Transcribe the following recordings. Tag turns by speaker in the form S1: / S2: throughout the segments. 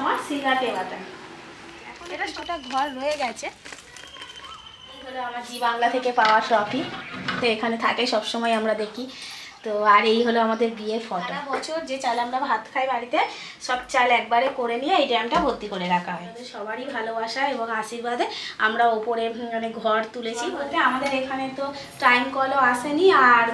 S1: আমার সিলাটে বাটা এখন এটা সেটা ঘর রয়ে গেছে। এই হলো আমার জি বাংলা থেকে পাওয়া ট্রফি তো এখানে থাকে সবসময় আমরা দেখি। তো আর এই হলো আমাদের বিয়ের ফটো। বছর যে চাল আমরা ভাত খাই বাড়িতে সব চাল একবারে করে নিয়ে এই ড্যামটা ভর্তি করে রাখা হয়। আমাদের সবারই ভালোবাসা এবং আশীর্বাদে আমরা ওপরে মানে ঘর তুলেছি বলতে আমাদের এখানে তো টাইম কলও আসেনি আর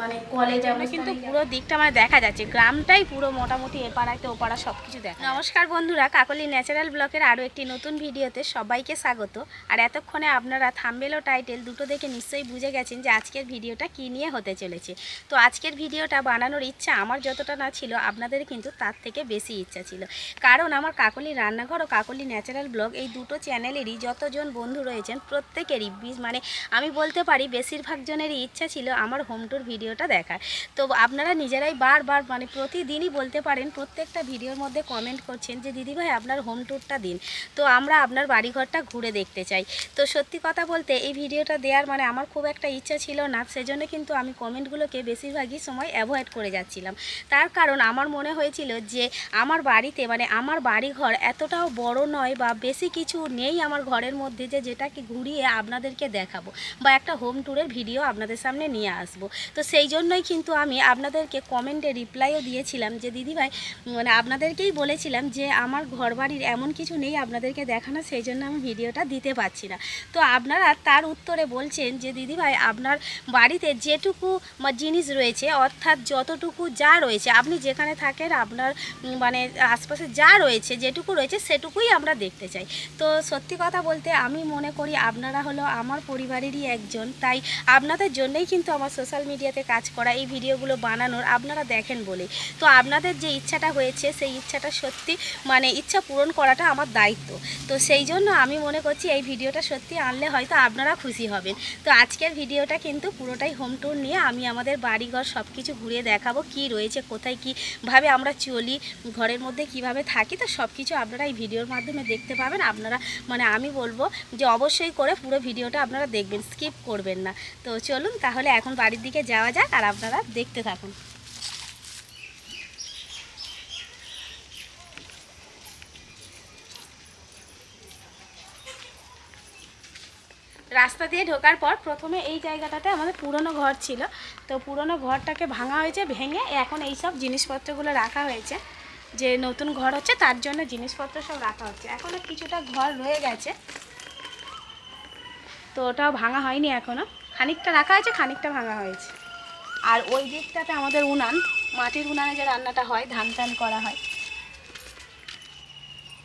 S1: মানে কলে যেমন কিন্তু পুরো দিকটা মানে দেখা যাচ্ছে গ্রামটাই পুরো মোটামুটি এপাড়াতে ওপাড়া সব কিছু দেখা নমস্কার বন্ধুরা কাকলি ন্যাচারাল ব্লকের আরও একটি নতুন ভিডিওতে সবাইকে স্বাগত। আর এতক্ষণে আপনারা থাম্বেল ও টাইটেল দুটো দেখে নিশ্চয়ই বুঝে গেছেন যে আজকের ভিডিওটা কী নিয়ে হতে চলেছে। তো আজকের ভিডিওটা বানানোর ইচ্ছা আমার যতটা না ছিল, আপনাদের কিন্তু তার থেকে বেশি ইচ্ছা ছিল। কারণ আমার কাকলি রান্নাঘর ও কাকলি ন্যাচারাল ব্লগ এই দুটো চ্যানেলেরই যতজন বন্ধু রয়েছেন, প্রত্যেকেরই মানে আমি বলতে পারি বেশিরভাগ জনেরই ইচ্ছা ছিল আমার হোম ট্যুর ভিডিওটা দেখার। তো আপনারা নিজেরাই বারবার মানে প্রতিদিনই বলতে পারেন, প্রত্যেকটা ভিডিওর মধ্যে কমেন্ট করছেন যে, দিদিভাই, আপনার হোম ট্যুরটা দিন। তো আমরা আপনার বাড়িঘরটা ঘুরে দেখতে চাই। তো সত্যি কথা বলতে এই ভিডিওটা দেওয়ার মানে আমার খুব একটা ইচ্ছা ছিল না, সেজন্য কিন্তু আমি কমেন্টগুলোকে বেশিরভাগই সময় অ্যাভয়েড করে যাচ্ছিলাম। তার কারণ আমার মনে হয়েছিল যে, আমার বাড়িতে মানে আমার বাড়িঘর এতটাও বড় নয় বা বেশি কিছু নেই আমার ঘরের মধ্যে যে, যেটাকে ঘুরিয়ে আপনাদেরকে দেখাবো বা একটা হোম ট্যুরের ভিডিও আপনাদের সামনে নিয়ে আসব। তো সেই জন্যই কিন্তু আমি আপনাদেরকে কমেন্টে রিপ্লাইও দিয়েছিলাম যে, দিদিভাই মানে আপনাদেরকেই বলেছিলাম যে, আমার ঘর বাড়ির এমন কিছু নেই আপনাদেরকে দেখানো, সেই জন্য আমি ভিডিওটা দিতে পারছি না। তো আপনারা তার উত্তরে বলছেন যে, দিদিভাই, আপনার বাড়িতে যেটুকু জিনিস রয়েছে অর্থাৎ যতটুকু যা রয়েছে, আপনি যেখানে থাকেন, আপনার মানে আশপাশে যা রয়েছে, যেটুকু রয়েছে, সেটুকুই আমরা দেখতে চাই। তো সত্যি কথা বলতে আমি মনে করি আপনারা হলো আমার পরিবারেরই একজন, তাই আপনাদের জন্যই কিন্তু আমার সোশ্যাল মিডিয়াতে কাজ করা, এই ভিডিওগুলো বানানোর আপনারা দেখেন বলে। তো আপনাদের যে ইচ্ছাটা হয়েছে, সেই ইচ্ছাটা সত্যি মানে ইচ্ছা পূরণ করাটা আমার দায়িত্ব। তো সেই জন্য আমি মনে করছি এই ভিডিওটা সত্যি আনলে হয়তো আপনারা খুশি হবেন। তো আজকের ভিডিওটা কিন্তু পুরোটাই হোম ট্যুর নিয়ে আমি আমাদের বাড়িঘর সব কিছু ঘুরিয়ে দেখাবো, কি রয়েছে, কোথায় কীভাবে আমরা চলি, ঘরের মধ্যে কীভাবে থাকি, তো সব কিছু আপনারা এই ভিডিওর মাধ্যমে দেখতে পাবেন। আপনারা মানে আমি বলব যে অবশ্যই করে পুরো ভিডিওটা আপনারা দেখবেন, স্কিপ করবেন না। তো চলুন তাহলে এখন বাড়ির দিকে যাওয়া যাক আর আপনারা দেখতে থাকুন। রাস্তা দিয়ে ঢোকার পর প্রথমে এই জায়গাটাতে আমাদের পুরনো ঘর ছিল। তো পুরনো ঘরটাকে ভাঙা হয়েছে, ভেঙে এখন এই সব জিনিসপত্রগুলো রাখা হয়েছে। যে নতুন ঘর হচ্ছে তার জন্য জিনিসপত্র সব রাখা হচ্ছে। এখনও কিছুটা ঘর রয়ে গেছে। তো ওটাও ভাঙা হয়নি এখনও খানিকটা রাখা হয়েছে, খানিকটা ভাঙা হয়েছে। আর ওই দিকটাতে আমাদের উনান, মাটির উনানে যে রান্নাটা হয়, ধান টান করা হয়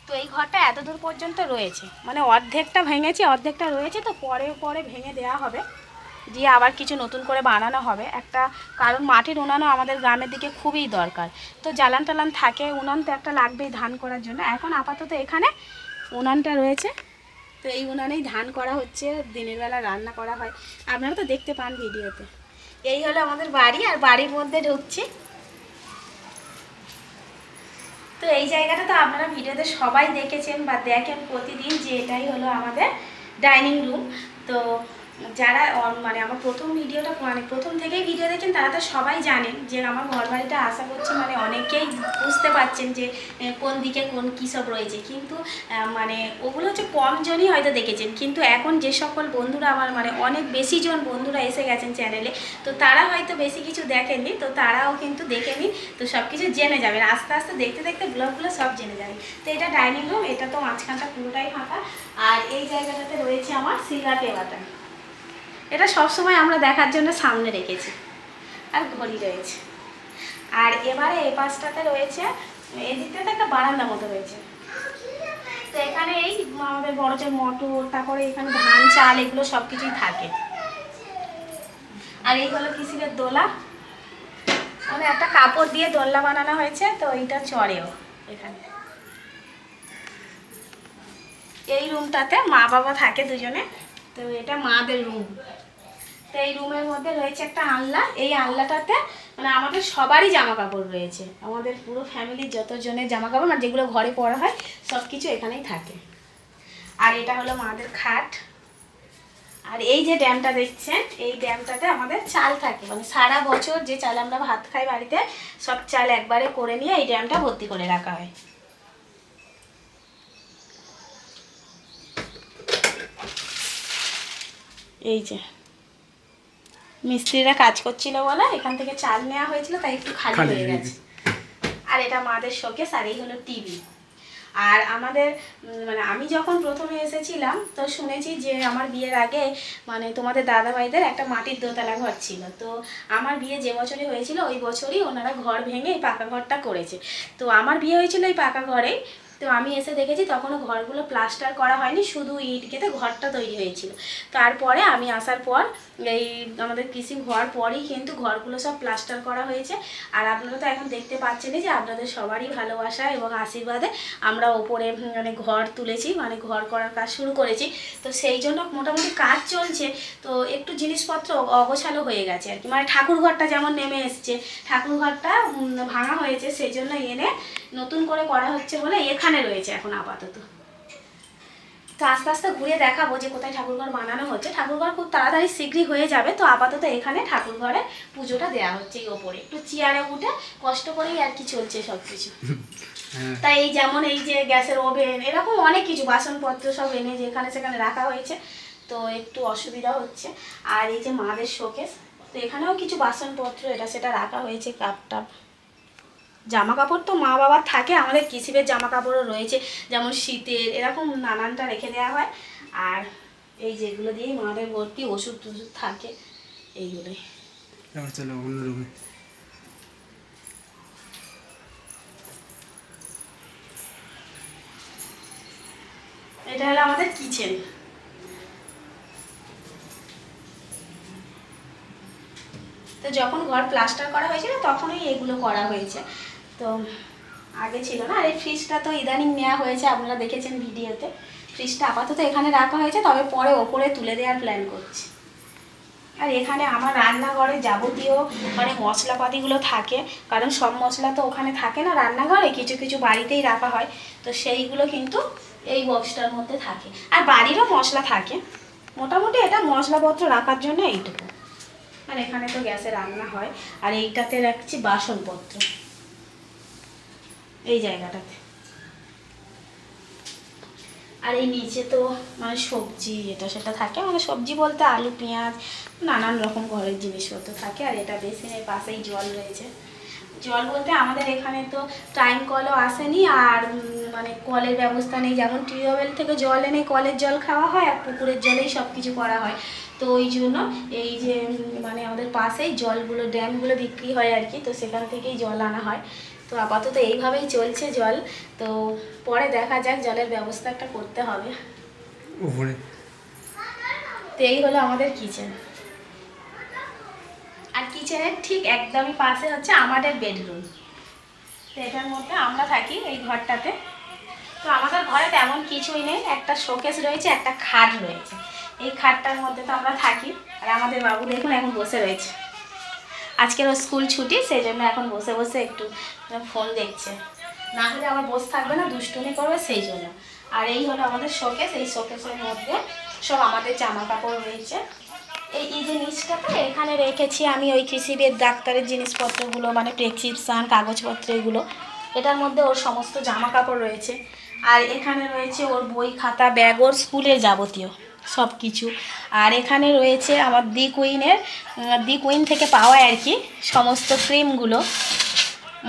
S1: তো এই ঘরটা এত দূর পর্যন্ত রয়েছে। মানে অর্ধেকটা ভেঙেছে, অর্ধেকটা রয়েছে, তো পরে পরে ভেঙে দেওয়া হবে। দিয়ে আবার কিছু নতুন করে বানানো হবে। একটা কারণ মাটির উনানও আমাদের গ্রামের দিকে খুবই দরকার। তো জ্বালান টালান থাকে, উনান তো একটা লাগবেই ধান করার জন্য। এখন আপাতত এখানে উনানটা রয়েছে। তো এই উনানেই ধান করা হচ্ছে, দিনের বেলা রান্না করা হয়। আপনারা তো দেখতে পান ভিডিওতে। এই হলো আমাদের বাড়ি, আর বাড়ির মধ্যে ঢুকছি। তো এই জায়গাটা তো আপনারা ভিডিওতে সবাই দেখেছেন বা দেখেন প্রতিদিন যে এটাই হলো আমাদের ডাইনিং রুম তো যারা মানে আমার প্রথম ভিডিওটা মানে প্রথম থেকেই ভিডিও দেখেন তারা তো সবাই জানেন যে আমার ঘর বাড়িটা আশা করছি মানে অনেকেই বুঝতে পারছেন যে কোন দিকে কোন কী সব রয়েছে। কিন্তু মানে ওগুলো হচ্ছে কমজনই হয়তো দেখেছেন। কিন্তু এখন যে সকল বন্ধুরা আমার মানে অনেক বেশি জন বন্ধুরা এসে গেছেন চ্যানেলে তো তারা হয়তো বেশি কিছু দেখেননি, তো তারাও কিন্তু দেখে নিন, তো সব কিছু জেনে যাবেন। আস্তে আস্তে দেখতে দেখতে ব্লগগুলো সব জেনে যাবেন। তো এটা ডাইনিং রুম এটা তো মাঝখানটা পুরোটাই ফাঁকা। আর এই জায়গাটাতে রয়েছে আমার সিগা টেবাটা এটা সবসময় আমরা দেখার জন্য সামনে রেখেছি। আর ঘড়ি রয়েছে। আর এবারে এই পাশটাতে রয়েছে এই দিকটাতে একটা বারান্দা মতো রয়েছে। তো এখানে এই আমাদের বড় যে মটর, তারপরে এখানে ধান, চাল, এগুলো সব কিছুই থাকে। আর এই হলো কিসিরের দোলা। মানে একটা কাপড় দিয়ে দোলনা বানানো হয়েছে, তো এইটা চড়েও এখানে। এই রুমটাতে মা বাবা থাকে দুজনে। তো এটা মাদের রুম তো এই রুমের মধ্যে রয়েছে একটা আলনা। এই আলনাটাতে মানে আমাদের সবারই জামা কাপড় রয়েছে। আমাদের পুরো ফ্যামিলির যতজনের জামা কাপড় মানে যেগুলো ঘরে পরা হয় সব কিছু এখানেই থাকে। আর এটা হলো মাদের খাট। আর এই যে ড্যামটা দেখছেন, এই ড্যামটাতে আমাদের চাল থাকে। মানে সারা বছর যে চাল আমরা ভাত খাই বাড়িতে, সব চাল একবারে করে নিয়ে এই ড্যামটা ভর্তি করে রাখা হয়। এই যে। মিস্ত্রিরা কাজ করছিল বলে এখান থেকে চাল নেওয়া হয়েছিল তাই একটু খালি হয়ে গেছে। আর এটা মাদের শোকেস আর এই হলো টিভি। আর আমাদের মানে আমি যখন প্রথমে এসেছিলাম তো শুনেছি যে আমার বিয়ের আগে মানে তোমাদের দাদা ভাইদের একটা মাটির দোতলা ঘর ছিল। তো আমার বিয়ে যে বছরই হয়েছিল ওই বছরই ওনারা ঘর ভেঙে এই পাকা ঘরটা করেছে। তো আমার বিয়ে হয়েছিল এই পাকা ঘরেই তো আমি এসে দেখেছি তখনও ঘরগুলো প্লাস্টার করা হয়নি, শুধু ইট কেটে ঘরটা তৈরি হয়েছিল। তারপরে আমি আসার পর এই আমাদের কৃষি হওয়ার পরেই কিন্তু ঘরগুলো সব প্লাস্টার করা হয়েছে। আর আপনারা তো এখন দেখতে পাচ্ছেনই যে আপনাদের সবারই ভালোবাসা এবং আশীর্বাদে আমরা ওপরে মানে ঘর তুলেছি মানে ঘর করার কাজ শুরু করেছি। তো সেই জন্য মোটামুটি কাজ চলছে। তো একটু জিনিসপত্র অগোছালো হয়ে গেছে আর কি। মানে ঠাকুর ঘরটা যেমন নেমে এসছে, ঠাকুর ঘরটা ভাঙা হয়েছে, সেই জন্য এনে নতুন করে করা হচ্ছে বলে এখানে রয়েছে এখন আপাতত। তো আস্তে আস্তে ঘুরে দেখাবো যে কোথায় ঠাকুরঘর বানানো হচ্ছে। ঠাকুরঘর খুব তাড়াতাড়ি শীঘ্রই হয়ে যাবে তো আপাতত এখানে ঠাকুরঘরে পুজোটা দেওয়া হচ্ছে এই ওপরে। একটু চেয়ারে উঠে কষ্ট করেই আর কি চলছে সব কিছু
S2: হ্যাঁ।
S1: তাই এই যেমন এই যে গ্যাসের ওভেন এরকম অনেক কিছু বাসনপত্র সব এনে যেখানে সেখানে রাখা হয়েছে তো একটু অসুবিধা হচ্ছে। আর এই যে মাদের শোকেস তো এখানেও কিছু বাসনপত্র এটা সেটা রাখা হয়েছে কাপ টাপ জামা কাপড় তো মা বাবার থাকে আমাদের কিসিবের জামা কাপড়ও রয়েছে যেমন শীতের এরকম নানানটা রেখে দেওয়া হয়। আর এই যেগুলো দিয়েই মাদের ভর্তি ওষুধ টষুধ থাকে এইগুলোই।
S2: চলো অন্য রুমে।
S1: এটা হলো আমাদের কিচেন। তো যখন ঘর প্লাস্টার করা হয়েছিল তখনই এগুলো করা হয়েছে। তো আগে ছিল না, আর এই ফ্রিজটা তো ইদানিং নেওয়া হয়েছে, আপনারা দেখেছেন ভিডিওতে। ফ্রিজটা আপাতত এখানে রাখা হয়েছে, তবে পরে ওপরে তুলে দেওয়ার প্ল্যান করছি। আর এখানে আমার রান্নাঘরে যাবতীয় মানে মশলাপাতিগুলো থাকে, কারণ সব মশলা তো ওখানে থাকে না রান্নাঘরে, কিছু কিছু বাড়িতেই রাখা হয়, তো সেইগুলো কিন্তু এই বক্সটার মধ্যে থাকে। আর বাড়িরও মশলা থাকে, মোটামুটি এটা মশলাপত্র রাখার জন্য এইটুকু। আর এখানে তো গ্যাসে রান্না হয়, আর এইটাতে রাখছি বাসনপত্র। এই জায়গাটাতে। আর এই নিচে তো মানে সবজি এটা সেটা থাকে মানে সবজি বলতে আলু, পেঁয়াজ, নানান রকম ঘরের জিনিসপত্র থাকে, আর এটা বেসিনের পাশেই জল রয়েছে। জল বলতে আমাদের এখানে তো টাইম কলও আসেনি, আর মানে কলের ব্যবস্থা নেই। যেমন টিউবওয়েল থেকে জল এনে কলের জল খাওয়া হয়, আর পুকুরের জলেই সব কিছু করা হয়। তো ওই জন্য এই যে মানে আমাদের পাশেই জলগুলো, ড্যামগুলো বিক্রি হয় আর কি, তো সেখান থেকেই জল আনা হয়। তো আপাতত এইভাবেই চলছে জল। তো পরে দেখা যাক জলের ব্যবস্থা একটা করতে হবে।
S2: উপরে।
S1: তো এই হলো আমাদের কিচেন আর কিচেনের ঠিক একদমই পাশে হচ্ছে আমাদের বেডরুম তো এটার মধ্যে আমরা থাকি এই ঘরটাতে। তো আমাদের ঘরে তেমন কিছুই নেই একটা শোকেস রয়েছে একটা খাট রয়েছে। এই খাটটার মধ্যে তো আমরা থাকি। আর আমাদের বাবু দেখুন এখন বসে রয়েছে। আজকের স্কুল ছুটি, সেই জন্য এখন বসে বসে একটু ফোন দেখছে। না হলে আবার বসে থাকবে না, দুষ্টুমি করবে সেই জন্য। আর এই হলো আমাদের শোকেস, এই শোকেসের মধ্যে সব আমাদের জামা কাপড় রয়েছে। এই এই যে নিচটাতে এখানে রেখেছি আমি ওই কৃষিবেদ ডাক্তারের জিনিসপত্রগুলো মানে প্রেসক্রিপশান, কাগজপত্র এগুলো। এটার মধ্যে ওর সমস্ত জামা কাপড় রয়েছে। আর এখানে রয়েছে ওর বই খাতা, ব্যাগ, ওর স্কুলের যাবতীয়। সব কিছু আর এখানে রয়েছে আমার দি কুইনের দি কুইন থেকে পাওয়া আর কি সমস্ত ক্রিমগুলো।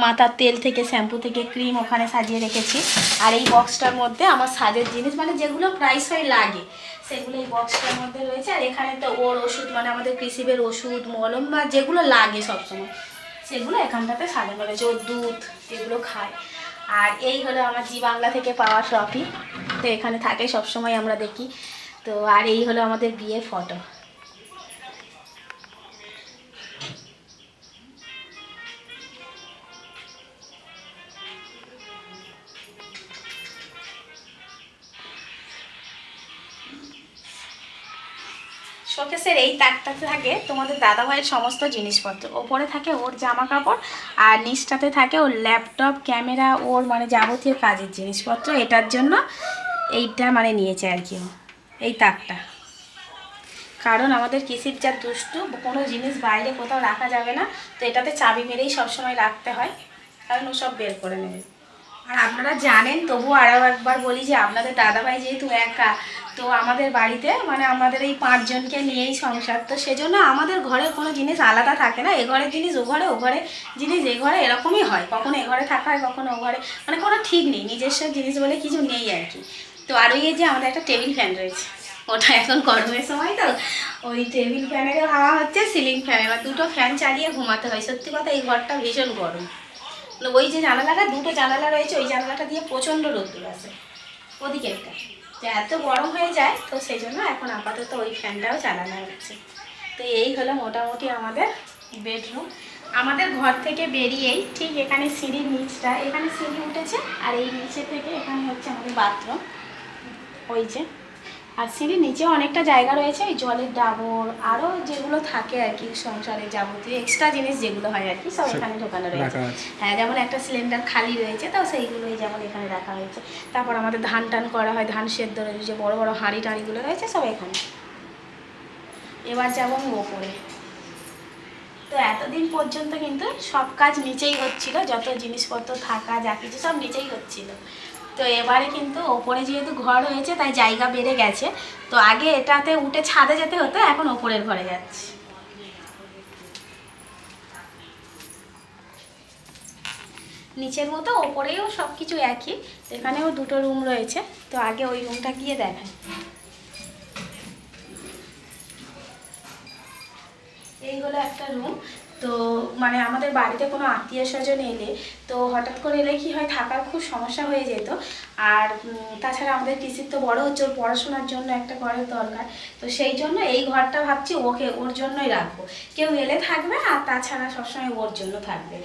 S1: মাথার তেল থেকে, শ্যাম্পু থেকে ক্রিম ওখানে সাজিয়ে রেখেছি। আর এই বক্সটার মধ্যে আমার সাজের জিনিস মানে যেগুলো প্রাইসই লাগে, সেগুলো এই বক্সটার মধ্যে রয়েছে। আর এখানে তো ওর ওষুধ মানে আমাদের কৃষিবের ওষুধ, মলম বা যেগুলো লাগে সবসময়, সেগুলো এখানটাতে সাজানো রয়েছে। ওর দুধ এগুলো খায়। আর এই হলো আমার জি বাংলা থেকে পাওয়া ট্রফি। তো এখানে থাকে, সবসময় আমরা দেখি। তো আর এই হলো আমাদের বিয়ের ফটো। শোকেসের এই তাকটাতে থাকে তোমাদের দাদাভাইয়ের সমস্ত জিনিসপত্র। ওপরে থাকে ওর জামা কাপড় আর নিচটাতে থাকে ওর ল্যাপটপ, ক্যামেরা, ওর মানে যাবতীয় কাজের জিনিসপত্র। এটার জন্য এইটা মানে নিয়েছে আর কি এই তাকটা। কারণ আমাদের কৃষির যা দুষ্টু, কোনো জিনিস বাইরে কোথাও রাখা যাবে না, তো এটাতে চাবি মেরেই সবসময় রাখতে হয়, কারণ ও সব বের করে নেবে। আর আপনারা জানেন, তবুও আরও একবার বলি যে আপনাদের দাদাভাই যেহেতু একা, তো আমাদের বাড়িতে মানে আমাদের এই পাঁচজনকে নিয়েই সংসার, তো সেজন্য আমাদের ঘরে কোনো জিনিস আলাদা থাকে না, এ ঘরের জিনিস, ও ঘরে ও ঘরে জিনিস, এ ঘরে এরকমই হয়, কখনো এ ঘরে থাকা হয়, কখনো ও ঘরে মানে কোনো ঠিক নেই, নিজস্ব জিনিস বলে কিছু নেই আর কি। তো আর ওই যে আমাদের একটা টেবিল ফ্যান রয়েছে। ওটা এখন গরমের সময় তো, ওই টেবিল ফ্যানেরও হাওয়া হচ্ছে, সিলিং ফ্যান। এবার দুটো ফ্যান চালিয়ে ঘুমাতে হয়। সত্যি কথা, এই ঘরটা ভীষণ গরম। মানে ওই যে জানালাটা, দুটো জানালা রয়েছে, ওই জানালাটা দিয়ে প্রচণ্ড রোদ্দুর আসে। ওদিকেরটা তো এত গরম হয়ে যায়, তো সেই জন্য এখন আপাতত ওই ফ্যানটাও চালানো হচ্ছে। তো এই হলো মোটামুটি আমাদের বেডরুম আমাদের ঘর থেকে বেরিয়েই ঠিক এখানে সিঁড়ির নিচটা, এখানে সিঁড়ি উঠেছে, আর এই নিচে থেকে এখানে হচ্ছে আমাদের বাথরুম ওই যে। আর সিঁড়ির নিচে অনেকটা জায়গা রয়েছে ওই জলের ডাবর আরও যেগুলো থাকে আর কি সংসারে যাবতীয় এক্সট্রা জিনিস যেগুলো হয় আর কি সব এখানে ঢোকানো রয়েছে। হ্যাঁ যেমন একটা সিলিন্ডার খালি রয়েছে তো সেইগুলোই যেমন এখানে রাখা হয়েছে। তারপর আমাদের ধান টান করা হয় ধান সেদ্ধ রয়েছে যে বড় বড় হাঁড়ি টাঁড়িগুলো রয়েছে সব এখানে। এবার যাব আমি ওপরে। তো এতদিন পর্যন্ত কিন্তু সব কাজ নিচেই হচ্ছিল যত জিনিসপত্র থাকা যা কিছু সব নিচেই হচ্ছিল। তো এবারে কিন্তু ওপরে যেহেতু ঘর হয়েছে, তাই জায়গা বেড়ে গেছে। তো আগে এটাতে উঠে ছাদে যেতে হতো, এখন ওপরের ঘরে যাচ্ছে। নিচের মতো, ওপরেও সব কিছু একই এখানেও দুটো রুম রয়েছে। তো আগে ওই রুমটা গিয়ে দেখাই এই হলো একটা রুম তো মানে আমাদের বাড়িতে কোনো আত্মীয় স্বজন এলে তো হঠাৎ করে এলে কি হয়, থাকার খুব সমস্যা হয়ে যেত। আর তাছাড়া আমাদের টিসির তো বড় হচ্ছে ওর পড়াশোনার জন্য একটা ঘরের দরকার। তো সেই জন্য এই ঘরটা ভাবছি ওকে, ওর জন্যই রাখব। কেউ এলে থাকবে আর তাছাড়া সবসময় ওর জন্য থাকবে।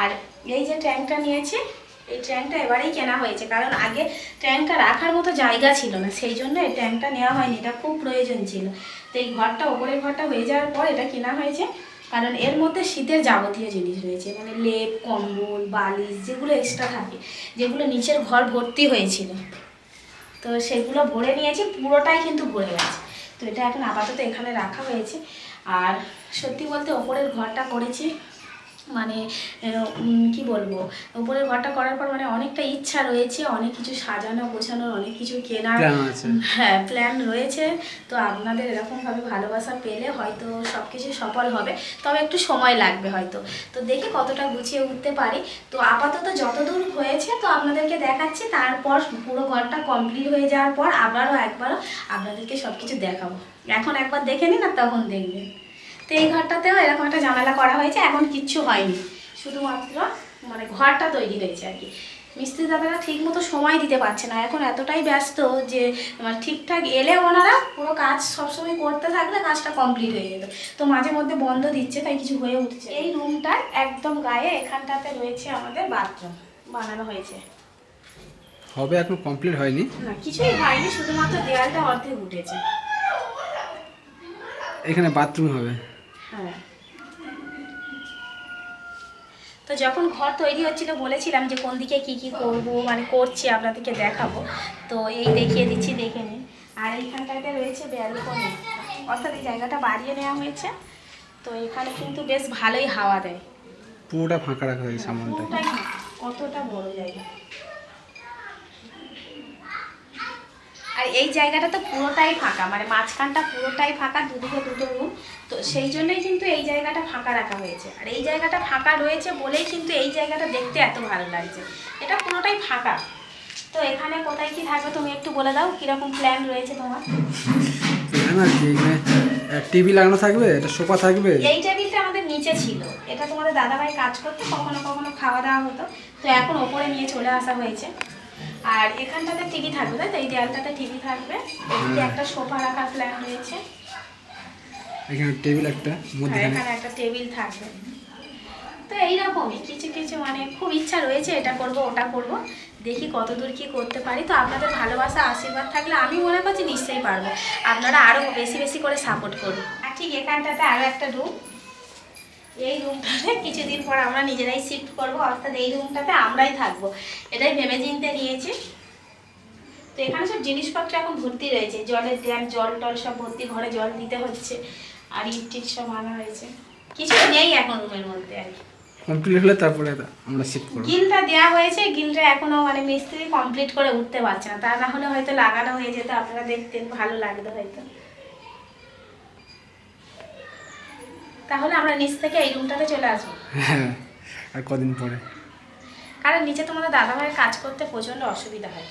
S1: আর এই যে ট্যাঙ্কটা নিয়েছি, এই ট্যাঙ্কটা এবারেই কেনা হয়েছে। কারণ আগে ট্যাঙ্কটা রাখার মতো জায়গা ছিল না, সেই জন্য এই ট্যাঙ্কটা নেওয়া হয়নি, এটা খুব প্রয়োজন ছিল। তো এই ঘরটা, ওপরের ঘরটা হয়ে যাওয়ার পর এটা কেনা হয়েছে। কারণ এর মধ্যে শীতের যাবতীয় জিনিস রয়েছে মানে লেপ, কম্বল, বালিশ, যেগুলো এক্সট্রা থাকে, যেগুলো নিচের ঘর ভর্তি হয়েছিল। তো সেগুলো ভরে নিয়েছি, পুরোটাই কিন্তু ভরে গেছে। তো এটা এখন আপাতত এখানে রাখা হয়েছে। আর সত্যি বলতে ওপরের ঘরটা করেছি মানে কি বলব? উপরের ঘরটা করার পর মানে অনেকটা ইচ্ছা রয়েছে অনেক কিছু সাজানো গোছানোর অনেক কিছু কেনার হ্যাঁ প্ল্যান রয়েছে। তো আপনাদের এরকমভাবে ভালোবাসা পেলে হয়তো সব কিছু সফল হবে তবে একটু সময় লাগবে হয়তো। তো দেখি কতটা গুছিয়ে উঠতে পারি। তো আপাতত যতদূর হয়েছে তো আপনাদেরকে দেখাচ্ছি। তারপর পুরো ঘরটা কমপ্লিট হয়ে যাওয়ার পর আবারও একবারও আপনাদেরকে সব কিছু দেখাবো। এখন একবার দেখে নিন আর তখন দেখবেন। তো এই ঘরটাতেও এরকম একটা জানালা করা হয়েছে এখন কিচ্ছু হয়নি। শুধুমাত্র মানে ঘরটা তৈরি হয়েছে আর কি। মিস্ত্রি দাদারা ঠিক মতো সময় দিতে পারছে না। এখন এতটাই ব্যস্ত যে মানে ঠিকঠাক এলে ওনারা পুরো কাজ সবসময় করতে থাকলে কাজটা কমপ্লিট হয়ে যেত। তো মাঝে মধ্যে বন্ধ দিচ্ছে তাই কিছু হয়ে উঠছে এই রুমটার একদম গায়ে এখানটাতে রয়েছে আমাদের বাথরুম বানানো হয়েছে।
S2: হবে এখন কমপ্লিট হয়নি?
S1: না কিছুই হয়নি শুধুমাত্র দেয়ালটা অর্ধেক উঠেছে।
S2: এখানে বাথরুম হবে।
S1: হ্যাঁ। তো যখন ঘর তৈরি হচ্ছিল বলেছিলাম যে কোন দিকে কি কি করব মানে করছি আপনাদেরকে দেখাবো। তো এই দেখিয়ে দিচ্ছি দেখে নিন। আর এইখানটাতে রয়েছে ব্যালকনি অর্থাৎ এই জায়গাটা বাড়িয়ে নেওয়া হয়েছে। তো এখানে কিন্তু বেশ ভালোই হাওয়া দেয়।
S2: পুরোটা ফাঁকা রাখা হয়েছে সামনটা।
S1: কতটা বড় জায়গা। আর এই জায়গাটা তো পুরোটাই ফাঁকা মানে মাঝখানটা পুরোটাই ফাঁকা দুদিকে দুটো রুম তো সেই জন্যই কিন্তু এই জায়গাটা ফাঁকা রাখা হয়েছে। আর এই জায়গাটা ফাঁকা রয়েছে বলেই কিন্তু এই জায়গাটা দেখতে এত ভালো লাগছে। এটা পুরোটাই ফাঁকা। তো এখানে কোথায় কি থাকবে তুমি একটু বলে দাও কীরকম প্ল্যান রয়েছে তোমার?
S2: টিভি লাগানো থাকবে এটা সোফা থাকবে।
S1: এই টেবিলটা আমাদের নিচে ছিল। এটা তোমাদের দাদাভাই কাজ করতো কখনো কখনো খাওয়া দাওয়া হতো। তো এখন ওপরে নিয়ে চলে আসা হয়েছে। আর এখানটাতে টিভি থাকবে তাই তো? এই দেয়ালটাতে টিভি থাকবে। এদিকে একটা সোফা রাখার প্ল্যান রয়েছে।
S2: এখানে টেবিল একটা
S1: আর এখানে একটা টেবিল থাকবে। তো এইরকমই কিছু কিছু মানে খুব ইচ্ছা রয়েছে এটা করব ওটা করব। দেখি কতদূর কি করতে পারি। তো আপনাদের ভালোবাসা আশীর্বাদ থাকলে আমি মনে করছি নিশ্চয়ই পারব। আপনারা আরও বেশি বেশি করে সাপোর্ট করুন। আর ঠিক এখানটাতে আরও একটা রুম এই রুমটাতে কিছুদিন পর আমরা নিজেরাই শিফট করব অর্থাৎ এই রুমটাতে আমরাই থাকব। এটাই ভেবে চিনতে নিয়েছি তো এখানে সব জিনিসপত্র এখন ভর্তি রয়েছে। জলের ড্যাম জল টল সব ভর্তি ঘরে জল দিতে হচ্ছে আর ইট টিট সব আনা হয়েছে। কিছু নেই এখন রুমের মধ্যে আর কি।
S2: কমপ্লিট হলে তারপরে আমরা শিফট করব।
S1: গিলটা হয়েছে গিলটা এখনও মানে মিস্ত্রি কমপ্লিট করে উঠতে পারছে না। তা না হলে হয়তো লাগানো হয়ে যেত আপনারা দেখতেন ভালো লাগতো হয়তো। তাহলে আমরা নিচ থেকে এই রুমটাতে চলে আসব।
S2: হ্যাঁ আর কদিন পরে?
S1: কারণ নিচে তোমাদের দাদাভাইয়ের কাজ করতে প্রচণ্ড অসুবিধা হয়।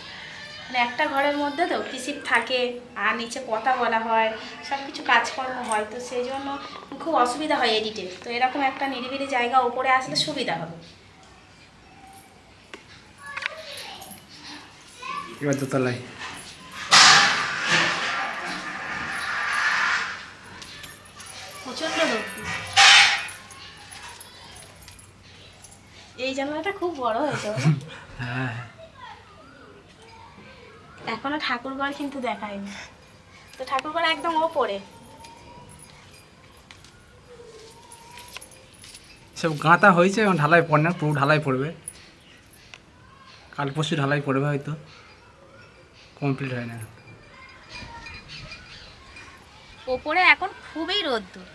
S1: মানে একটা ঘরের মধ্যে তো পিসিপ থাকে আর নিচে কথা বলা হয় সব কিছু কাজকর্ম হয় তো সেই জন্য খুব অসুবিধা হয় এডিটের তো এরকম একটা নিরিবিলি জায়গা ওপরে আসলে সুবিধা হবে।
S2: এবার দোতলায়।
S1: প্রচণ্ড এই জানলাটা খুব বড় হয়েছে
S2: হ্যাঁ।
S1: এখনও ঠাকুরঘর কিন্তু দেখায়নি। তো ঠাকুরঘর একদম ওপরে।
S2: সব গাঁথা হয়েছে এবং ঢালাই পড়ে না পুরো ঢালাই পড়বে। কাল পরশু ঢালাই পড়বে হয়তো। কমপ্লিট হয় না।
S1: ওপরে এখন খুবই রোদ্দুর।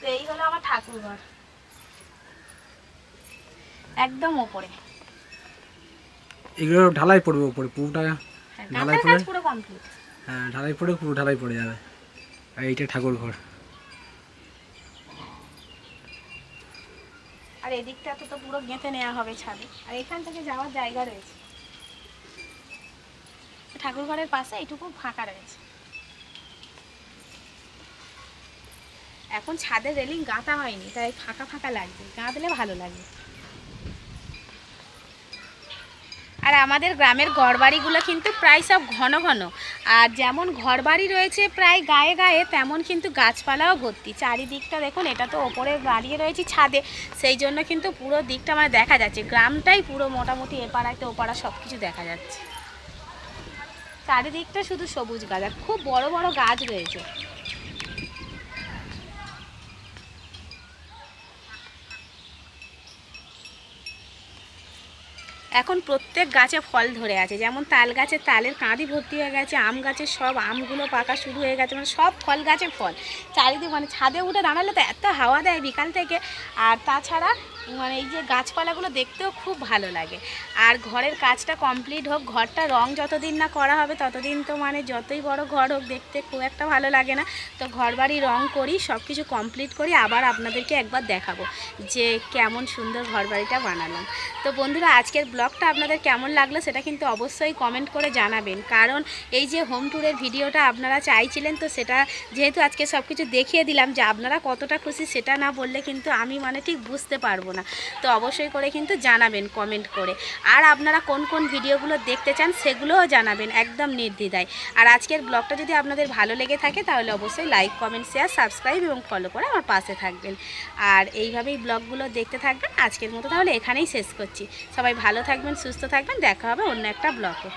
S1: তো এই হলো আমার ঠাকুরঘর। একদম ওপরে।
S2: এগুলো ঢালাই পড়বে উপরে পুরোটা
S1: হ্যাঁ,
S2: ঢালাই পড়ে? হ্যাঁ ঢালাই পড়ে পুরো ঢালাই পড়ে যাবে। আর এইটা ঠাকুর ঘর
S1: আর এদিকটা তো তো পুরো গেঁথে নেওয়া হবে ছাদে। আর এখান থেকে যাওয়ার জায়গা রয়েছে। ঠাকুর ঘরের পাশে এইটুকু ফাঁকা রয়েছে। এখন ছাদের রেলিং গাঁথা হয়নি, তাই ফাঁকা ফাঁকা লাগবে। গাঁথলে ভালো লাগবে আর আমাদের গ্রামের ঘরবাড়িগুলো কিন্তু প্রায় সব ঘন ঘন। আর যেমন ঘরবাড়ি রয়েছে প্রায় গায়ে গায়ে, তেমন কিন্তু গাছপালাও ভর্তি। চারিদিকটা দেখুন, এটা তো ওপরে দাঁড়িয়ে রয়েছে ছাদে। সেই জন্য কিন্তু পুরো দিকটা মানে দেখা যাচ্ছে। গ্রামটাই পুরো মোটামুটি এপাড়াতে ওপাড়া সব কিছু দেখা যাচ্ছে। চারিদিকটা শুধু সবুজ গাছ, আর খুব বড় বড় গাছ রয়েছে। এখন প্রত্যেক গাছে ফল ধরে আছে, যেমন তাল গাছে তালের কাঁদি ভর্তি হয়ে গেছে, আম গাছে সব, আমগুলো পাকা শুরু হয়ে গেছে মানে সব ফল গাছে ফল। চারিদিকে মানে ছাদে উঠে দাঁড়ালে তো এত হাওয়া দেয় বিকাল থেকে। আর তাছাড়া মানে এই যে গাছপালাগুলো দেখতেও খুব ভালো লাগে। আর ঘরের কাজটা কমপ্লিট হোক, ঘরটা রং যতদিন না করা হবে ততদিন তো মানে যতই বড় ঘর হোক দেখতে খুব একটা ভালো লাগে না। তো ঘর বাড়ি রং করি সব কিছু কমপ্লিট করি, আবার আপনাদেরকে একবার দেখাবো যে কেমন সুন্দর ঘর বাড়িটা বানালাম। তো বন্ধুরা, আজকের ব্লগটা আপনাদের কেমন লাগল সেটা কিন্তু অবশ্যই কমেন্ট করে জানাবেন। কারণ এই যে হোম ট্যুরের ভিডিওটা আপনারা চাইছিলেন তো সেটা যেহেতু আজকে সব কিছু দেখিয়ে দিলাম যে আপনারা কতটা খুশি সেটা না বললে কিন্তু আমি মানে ঠিক বুঝতে পারব না। তো অবশ্যই করে কিন্তু জানাবেন কমেন্ট করে। আর আপনারা কোন কোন ভিডিওগুলো দেখতে চান সেগুলোও জানাবেন, একদম নির্দ্বিধায়। আর আজকের ব্লগটা যদি আপনাদের ভালো লেগে থাকে তাহলে অবশ্যই লাইক কমেন্ট শেয়ার সাবস্ক্রাইব এবং ফলো করে আমার পাশে থাকবেন। আর এইভাবেই ব্লগগুলো দেখতে থাকবেন। আজকের মতো তাহলে এখানেই শেষ করছি। সবাই ভালো থাকবেন, সুস্থ থাকবেন। দেখা হবে অন্য একটা ব্লগে।